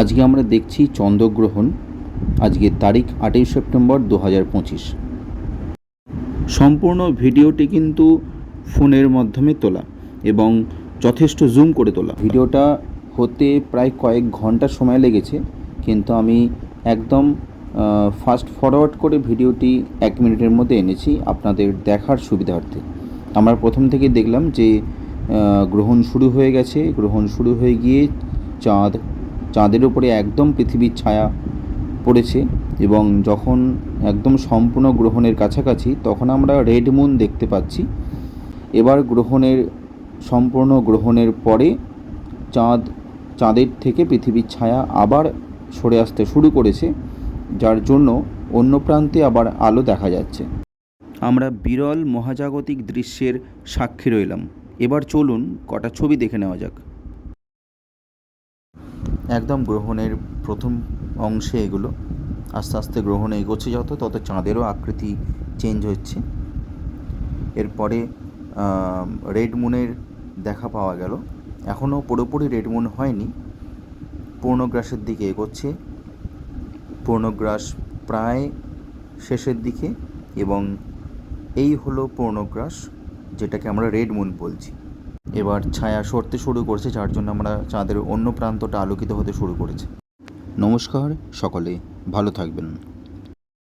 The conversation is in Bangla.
আজকে আমরা দেখছি চন্দ্রগ্রহণ আজকের তারিখ আটই সেপ্টেম্বর দু হাজার পঁচিশ। সম্পূর্ণ ভিডিওটি কিন্তু ফোনের মাধ্যমে তোলা এবং যথেষ্ট জুম করে তোলা। ভিডিওটা হতে প্রায় কয়েক ঘণ্টা সময় লেগেছে, কিন্তু আমি একদম ফাস্ট ফরওয়ার্ড করে ভিডিওটি এক মিনিটের মধ্যে এনেছি আপনাদের দেখার সুবিধার্থে। আমরা প্রথম থেকে দেখলাম যে গ্রহণ শুরু হয়ে গেছে। গ্রহণ শুরু হয়ে গিয়ে চাঁদ চাঁদের উপরে একদম পৃথিবীর ছায়া পড়েছে এবং যখন একদম সম্পূর্ণ গ্রহণের কাছাকাছি, তখন আমরা রেড মুন দেখতে পাচ্ছি। এবার গ্রহণের, সম্পূর্ণ গ্রহণের পরে চাঁদ, চাঁদের থেকে পৃথিবীর ছায়া আবার সরে আসতে শুরু করেছে, যার জন্য অন্য প্রান্তে আবার আলো দেখা যাচ্ছে। আমরা বিরল মহাজাগতিক দৃশ্যের সাক্ষী রইলাম। এবার চলুন কটা ছবি দেখে নেওয়া যাক। একদম গ্রহণের প্রথম অংশে এগুলো আস্তে আস্তে গ্রহণ এগোচ্ছে যত, তত চাঁদেরও আকৃতি চেঞ্জ হচ্ছে। এরপরে রেড মুনের দেখা পাওয়া গেল। এখনও পুরোপুরি রেড মুন হয়নি। পূর্ণগ্রাসের দিকে এগোচ্ছে। পূর্ণগ্রাস প্রায় শেষের দিকে এবং এই হলো পূর্ণগ্রাস, যেটাকে আমরা রেড মুন বলছি। এবার ছায়া সরতে শুরু করেছে, যার জন্য আমরা চাঁদের অন্য প্রান্তটা আলোকিত হতে শুরু করেছি। নমস্কার, সকলে ভালো থাকবেন।